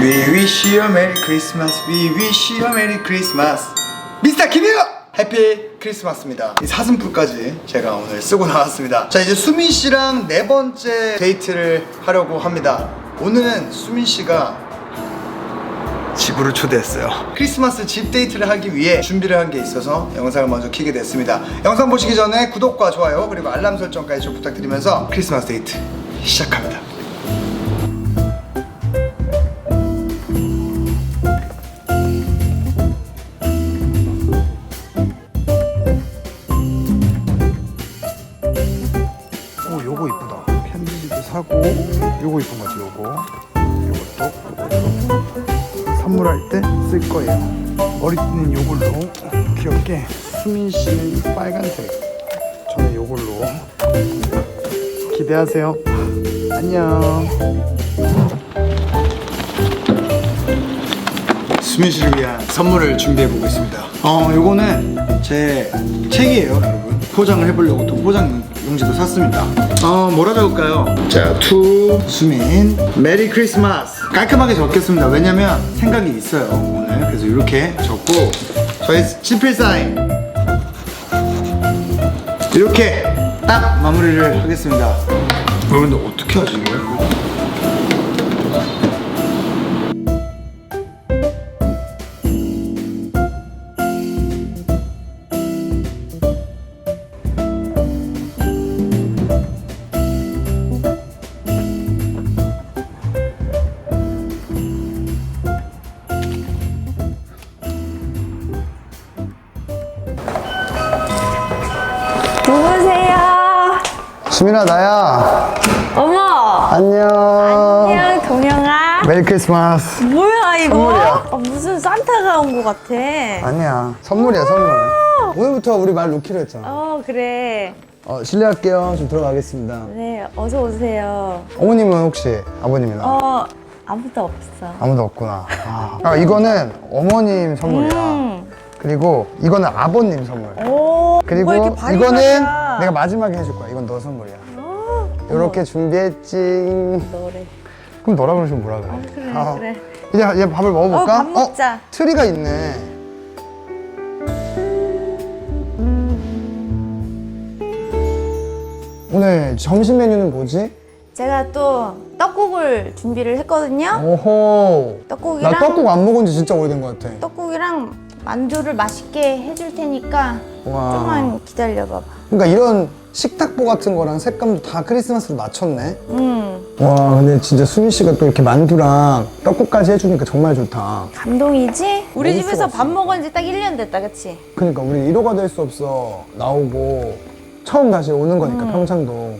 We wish you a Merry Christmas. We wish you a Merry Christmas. 미스터 김이요. 해피 크리스마스입니다. 이 사슴뿔까지 제가 오늘 쓰고 나왔습니다. 자 이제 수민 씨랑 네 번째 데이트를 하려고 합니다. 오늘은 수민 씨가 집으로 초대했어요. 크리스마스 집 데이트를 하기 위해 준비를 한 게 있어서 영상을 먼저 키게 됐습니다. 영상 보시기 전에 구독과 좋아요 그리고 알람 설정까지 좀 부탁드리면서 크리스마스 데이트 시작합니다. 선물할 때 쓸 거예요 머리띠는 요걸로 귀엽게 수민 씨는 빨간색 저는 요걸로 기대하세요 안녕 수민 씨를 위한 선물을 준비해 보고 있습니다. 어, 요거는 제 책이에요, 여러분. 포장을 해보려고 또 포장 용지도 샀습니다. 어, 뭐라 적을까요? 자, 투 수민 메리 크리스마스. 깔끔하게 적겠습니다. 왜냐면 생각이 있어요, 오늘. 그래서 이렇게 적고 저희 친필 사인 이렇게 딱 마무리를 하겠습니다. 여러분들 어떻게 하지 이거? 누구세요? 수민아 나야. 어머! 안녕. 안녕, 동영아. 메리 크리스마스. 뭐야, 이거? 선물이야. 어, 무슨 산타가 온 것 같아. 아니야 선물이야 선물 오늘부터 우리 말 놓기로 했잖아 어, 그래. 어 실례할게요 좀 들어가겠습니다 네, 어서 오세요. 어머님은 혹시 아버님이나 어, 아무도 없어. 아무도 없구나 아, 아, 이거는 어머님 선물이야 음. 그리고 이거는 아버님 선물 오, 그리고 뭐 이렇게. 이거는 내가 마지막에 해줄 거야 이건 너 선물이야 이렇게 준비했지 너래. 그럼 너라 그러시면 뭐라 그래 그래, 아, 그래. 이제 이제 밥을 먹어볼까? 어, 밥 먹자. 트리가 있네 오늘 점심 메뉴는 뭐지? 제가 또 떡국을 준비를 했거든요. 오호 떡국이랑 나 떡국 안 먹은 지 진짜 오래된 것 같아 떡국이랑 만두를 맛있게 해줄 테니까 와. 좀만 기다려봐봐. 그러니까 이런 식탁보 같은 거랑 색감도 다 크리스마스로 맞췄네 음, 와 근데 진짜 수민 씨가 또 이렇게 만두랑 떡국까지 해주니까 정말 좋다 감동이지? 우리 집에서 밥 먹은 지 딱 1년 됐다, 그치? 그러니까 우리 1호가 될 수 없어 나오고 처음 다시 오는 거니까 평창도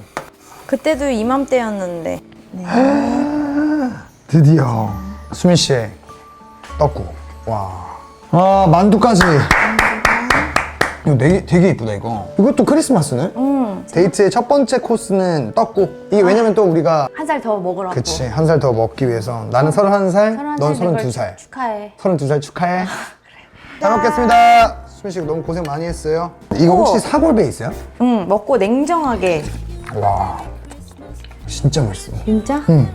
그때도 이맘때였는데. 네. 드디어 수민 씨의 떡국 와. 아 만두까지. 이거 되게, 되게 이쁘다 이거. 이것도 크리스마스네? 음, 데이트의 첫 번째 코스는 떡국. 이게 왜냐면 또 우리가 한 살 더 먹으라고. 그치 한 살 더 먹기 위해서. 나는 31살 서른 넌살 되걸 32살. 축하해. 32살 축하해. 잘 먹겠습니다. 수민 씨 너무 고생 많이 했어요. 이거 혹시 오. 사골 베이스야? 응, 먹고 냉정하게. 와 진짜 맛있어. 진짜? 음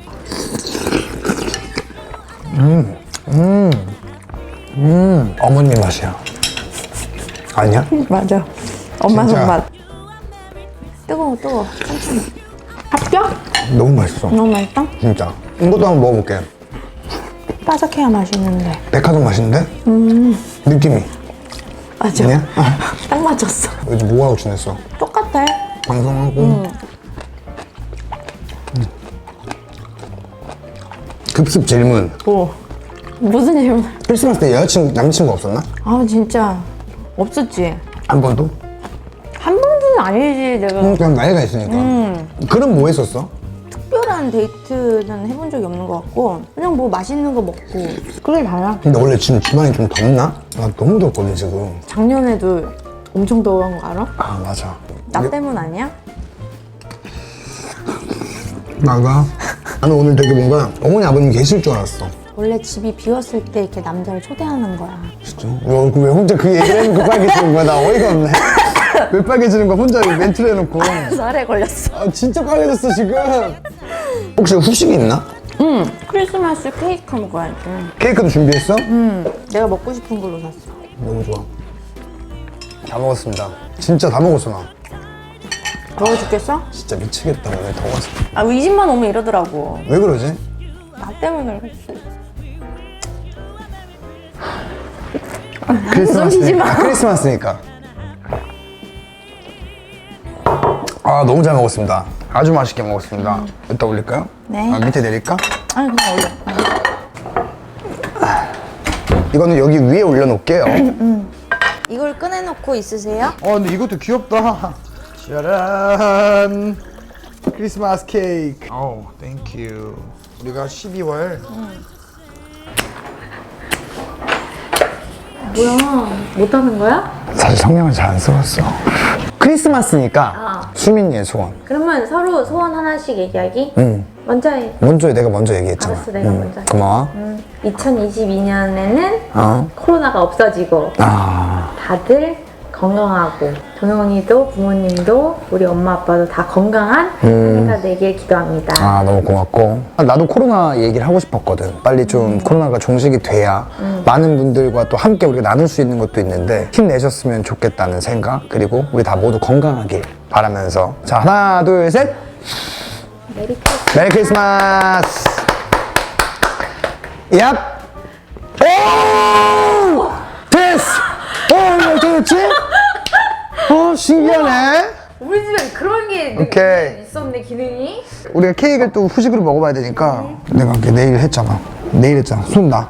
어머님 맛이야 아니야? 맞아. 엄마 진짜. 손맛. 뜨거워, 뜨거워. 천천히. 합격? 너무 맛있어 너무 맛있다? 진짜 이것도 한번 먹어볼게 바삭해야 맛있는데. 백화점 맛있는데? 느낌이 맞아. 아니야? 딱 맞췄어. 요즘 뭐하고 지냈어? 똑같아. 방송하고 음. 급습 질문 뭐. 무슨 질문? 크리스마스 때 여자친구 남자친구 없었나? 아, 진짜. 없었지. 한 번도? 한 번은 아니지, 내가. 응, 그냥 나이가 있으니까 그럼 뭐 했었어? 특별한 데이트는 해본 적이 없는 것 같고, 그냥 뭐 맛있는 거 먹고. 그게 다야. 근데 원래 지금 집안이 좀 덥나? 나 너무 덥거든 지금 작년에도 엄청 더운 거 알아? 아 맞아 나 때문 아니야? 나가? 나는 오늘 되게 뭔가 어머니 아버님 계실 줄 알았어 원래 집이 비었을 때 이렇게 남자를 초대하는 거야. 진짜? 왜, 왜 혼자 그 얘기를 해놓고 빨개지는 거야? 나 어이가 없네 왜 빨개지는 거야? 혼자 멘트를 해놓고 살에 걸렸어. 아 진짜 빨개졌어 지금 혹시 후식이 있나? 응. 크리스마스 케이크 먹어야지. 케이크도 준비했어? 응. 내가 먹고 싶은 걸로 샀어. 너무 좋아. 다 먹었습니다. 진짜 다 먹었어 나. 먹어줄겠어? 진짜 미치겠다 오늘 더워서. 아, 이 집만 오면 이러더라고. 왜 그러지? 나 때문에 그랬어. 크리스마스니까. 마. 크리스마스니까. 아 너무 잘 먹었습니다. 아주 맛있게 먹었습니다. 여기다 올릴까요? 네. 아, 밑에 내릴까? 아니, 그냥 올려. 이거는 여기 위에 올려놓을게요. 이걸 꺼내놓고 있으세요? 어 근데 이것도 귀엽다. 짜란. 크리스마스 케이크. 오, 땡큐. 우리가 12월 뭐야, 못하는 거야? 사실 성명을 잘 안 써봤어. 크리스마스니까 아. 수민이의 소원. 그러면 서로 소원 하나씩 얘기하기? 응. 먼저 해. 먼저 해, 내가 먼저 얘기했잖아. 알았어, 내가 응. 먼저. 고마워. 음, 2022년에는 어. 코로나가 없어지고 아. 다들 건강하고 동영이도 부모님도 우리 엄마 아빠도 다 건강한 음. 해가 되길 기도합니다. 아 너무 고맙고 아, 나도 코로나 얘기를 하고 싶었거든 빨리 좀 음. 코로나가 종식이 돼야 많은 분들과 또 함께 우리가 나눌 수 있는 것도 있는데 힘내셨으면 좋겠다는 생각 그리고 우리 다 모두 건강하길 바라면서 자 하나 둘셋 메리 크리스마스. 메리 크리스마스 얍 오! 됐어 어 이거 어떻게 됐지? 어 신기하네 우리 집엔 그런 게 오케이. 있었네 기능이. 우리가 케이크를 또 후식으로 먹어봐야 되니까 내가 이렇게 내일 했잖아 내일 했잖아 손나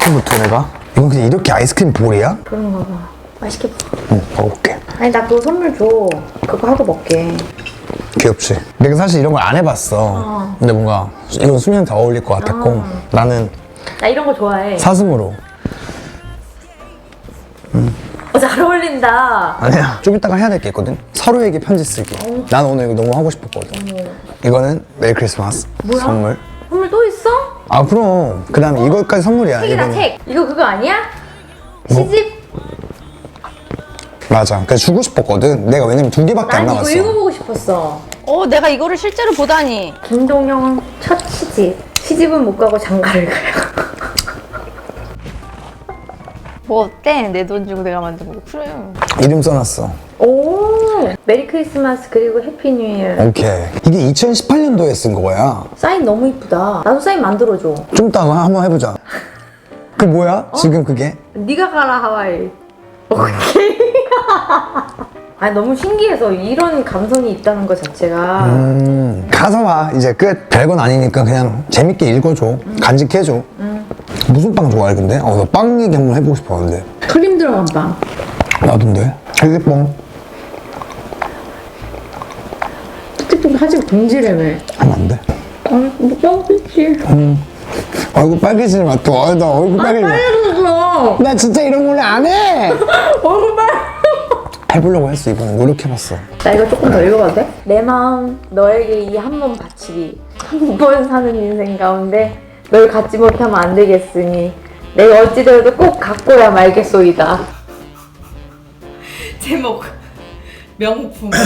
손부터 내가 이건 그냥 이렇게 아이스크림 볼이야? 그런가 봐. 먹어. 응 먹어볼게 아니 나 그거 선물 줘. 그거 하고 먹게. 귀엽지? 내가 사실 이런 걸 안 해봤어 근데 뭔가 이건 수미한테 어울릴 것 같았고 나는 나 이런 거 좋아해. 사슴으로 어, 잘 어울린다. 아니야 좀 이따가 해야 될 게 있거든 서로에게 편지 쓰기 난 오늘 이거 너무 하고 싶었거든 이거는 메리 크리스마스 뭐야? 선물 선물 또 있어? 아 그럼 그 다음에 이거까지 선물이야 책이다 이거는. 책. 이거 그거 아니야? 뭐? 시집? 맞아 그래서 주고 싶었거든 내가 왜냐면 두 개밖에 안 난 이거 남았어 읽어보고 싶었어. 어, 내가 이거를 실제로 보다니. 김동영 첫 시집. 시집은 못 가고 장가를 가요. 뭐 어때? 내 돈 주고 내가 만든 거. 그래. 이름 써놨어 오, 메리 크리스마스 그리고 해피 뉴 이어. 오케이. 이게 2018년도에 쓴 거야. 사인 너무 이쁘다. 나도 사인 만들어줘. 좀 이따가 한번 해보자. 그 뭐야? 지금 그게? 네가 가라 하와이. 오케이. 아 너무 신기해서 이런 감성이 있다는 것 자체가 음, 가서 봐. 이제 끝. 별건 아니니까 그냥 재밌게 읽어줘. 간직해줘. 무슨 빵 좋아해, 근데? 어, 나 빵 얘기 한번 해보고 싶었는데. 크림 들어간 빵. 나도인데? 헬리뽕 특히 사실 금지래매. 하면 안 돼? 아니 뭐빵 pis지 얼굴 빨개지지 마, 또. 어, 나 얼굴 빨개지지 마. 빨개졌어. 나 진짜 이런 걸안 해! 얼굴 빨. 해보려고 했어, 이번에. 노력해봤어. 나 이거 조금 더 읽어봐도 돼? 내 마음 너에게 이한번 바치리 한번 사는 인생 가운데 널 갖지 못하면 안 되겠으니 내가 어찌되어도 꼭 갖고야 말겠소이다 제목 명품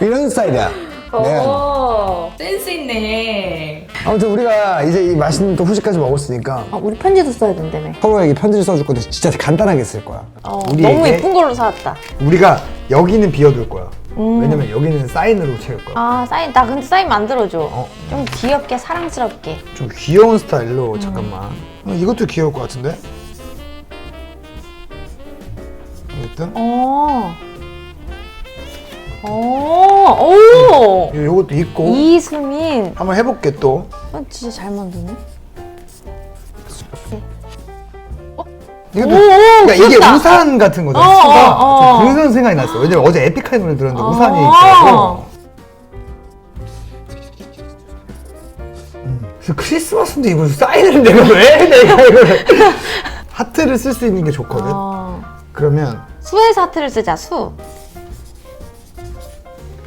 이런 스타일이야. 네. 어. 센스 있네 아무튼 우리가 이제 이 맛있는 또 후식까지 먹었으니까 아, 우리 편지도 써야 된다며 서로에게 편지를 써줄 건데 진짜 간단하게 쓸 거야. 어, 너무 예쁜 걸로 사왔다 우리가 여기는 비워둘 거야. 왜냐면 여기는 사인으로 채울 거야. 아 사인 나 근데 사인 만들어줘 어. 좀 귀엽게 사랑스럽게 좀 귀여운 스타일로 잠깐만. 어, 이것도 귀여울 것 같은데? 어쨌든 어. 어, 오! 요- 요것도 있고 이수민. 한번 해볼게 또. 어, 진짜 잘 만드네. 이것도 오, 오, 그러니까 이게 귀엽다. 우산 같은 거잖아. 어, 수가 어, 어. 좀 그런 생각이 났어. 왜냐면 어제 에픽하이 노래 들었는데 어. 우산이 있더라고. 음, 그래서 크리스마스인데 이걸 사인을 내가 왜 해, 내가 이걸 하트를 쓸 수 있는 게 좋거든. 어. 그러면 수의 사트를 쓰자, 수.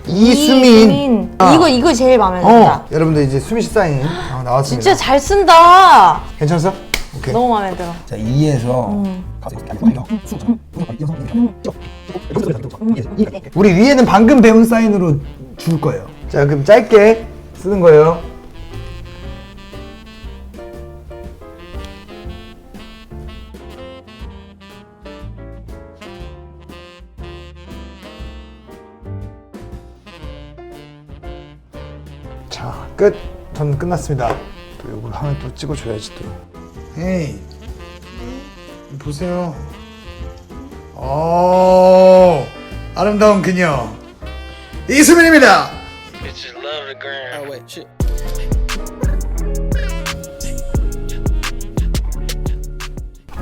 이수민. 아. 이거, 이거 제일 마음에 어, 든다. 여러분들 이제 수민 씨 사인 아, 나왔습니다. 진짜 잘 쓴다. 괜찮았어? 오케이. 너무 마음에 들어. 자, 2에서 우리 위에는 방금 배운 사인으로 줄 거예요. 자, 그럼 짧게 쓰는 거예요. 끝. 전 끝났습니다. 또 이걸 하나 또 찍어줘야지 또. 헤이, 보세요. 오, 아름다운 그녀 이수민입니다. Bitches love the. Oh wait, shit.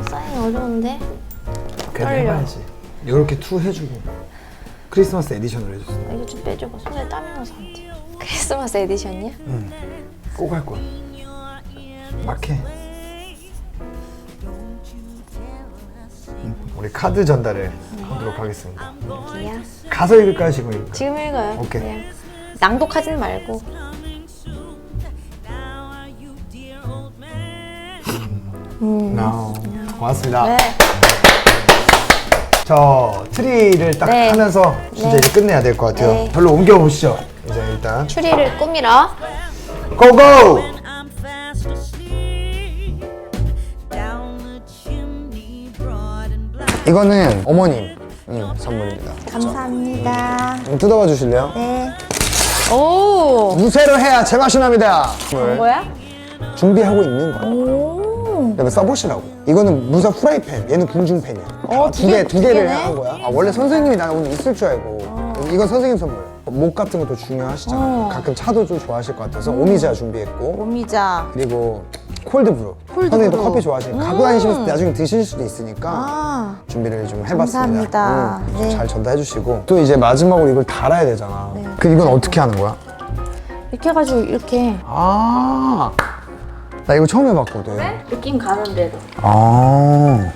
사인 어려운데? 떨려. 해봐야지. 이렇게 투 해주고 크리스마스 에디션으로 해줬어. 이거 좀 빼줘봐. 손에 땀이 나서 안 돼. 크리스마스 에디션이야? 꼭할 거야. 막 해. 음, 우리 카드 전달을 하도록 하겠습니다. 여기야. 가서 읽을까요, 지금 읽을까요? 지금 읽어요. 오케이. 그냥. 낭독하진 말고. No. 고맙습니다. 네. 저 트리를 딱 네. 하면서 진짜 네. 이제 끝내야 될 것 같아요. 네. 별로 옮겨 보시죠. 일단 추리를 꾸미러. 고고! 이거는 어머님 음, 선물입니다. 감사합니다. 좀 뜯어봐 주실래요? 네. 오. 무쇠로 해야 제맛이 납니다. 뭐야? 준비하고 있는 거예요. 오. 여러분 써보시라고. 이거는 무쇠 후라이팬, 얘는 궁중팬이야. 어, 두두 개, 개, 두두 개를 개네? 한 거야. 아, 원래 선생님이 나 오늘 있을 줄 알고. 이건 선생님 선물. 목 같은 것도 중요하시잖아요. 어. 가끔 차도 좀 좋아하실 것 같아서 오미자 준비했고. 오미자. 그리고 콜드브루. 콜드브루. 선생님도 커피 좋아하시니까 갖고 다니시면서 나중에 드실 수도 있으니까 아. 준비를 좀 해봤습니다. 감사합니다. 음, 네. 잘 전달해 주시고 또 이제 마지막으로 이걸 달아야 되잖아. 네. 그 이건 어떻게 하는 거야? 이렇게 해가지고 이렇게. 아, 나 이거 처음 해봤거든. 느낌 가는데도. 아.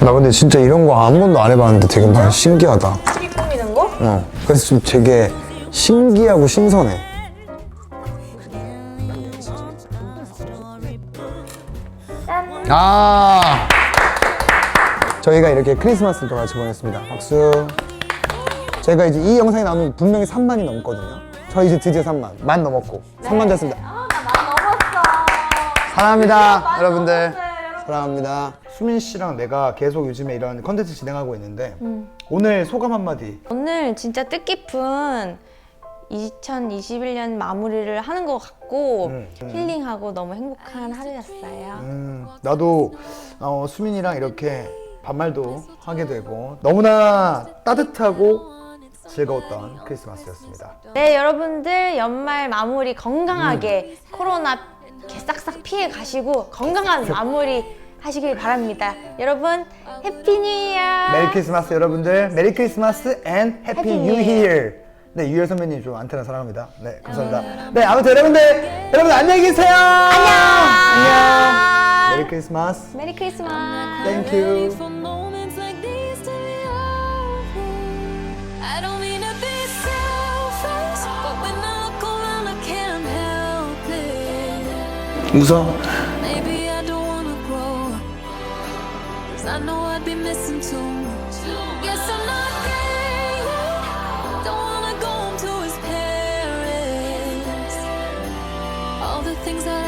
나 근데 진짜 이런 거 한 번도 안 해봤는데 되게 많이 신기하다. 트리 꾸미는 거? 어. 그래서 좀 되게 신기하고 신선해. 아. 저희가 이렇게 크리스마스를 또 같이 보냈습니다. 박수. 저희가 이제 이 영상이 나오면 분명히 3만이 넘거든요. 저 이제 드디어 3만. 만 넘었고. 3만 됐습니다. 사랑합니다, 여러분들. 사랑합니다. 수민 씨랑 내가 계속 요즘에 이런 컨텐츠 진행하고 있는데 오늘 소감 한마디. 오늘 진짜 뜻깊은 2021년 마무리를 하는 것 같고 음, 음. 힐링하고 너무 행복한 하루였어요. 음, 나도 어, 수민이랑 이렇게 반말도 하게 되고 너무나 따뜻하고 즐거웠던 크리스마스였습니다. 네, 여러분들 연말 마무리 건강하게 음. 코로나 이렇게 싹싹 피해 가시고 건강한 마무리 하시길 바랍니다. 여러분 해피 뉴 이어. 메리 크리스마스 여러분들. 메리 크리스마스 앤 해피 해피 뉴 뉴 이어. 네, 유열 선배님 좀 안테나 사랑합니다. 네, 감사합니다. 네, 아무튼 여러분들, 여러분 안녕히 계세요. 안녕. 안녕. 메리 크리스마스. 메리 크리스마스. Thank you. 웃어. Maybe I don't wanna grow. Cause I know I'd be missing too much. Guess I'm not yet. Don't wanna go home to his parents. All the things that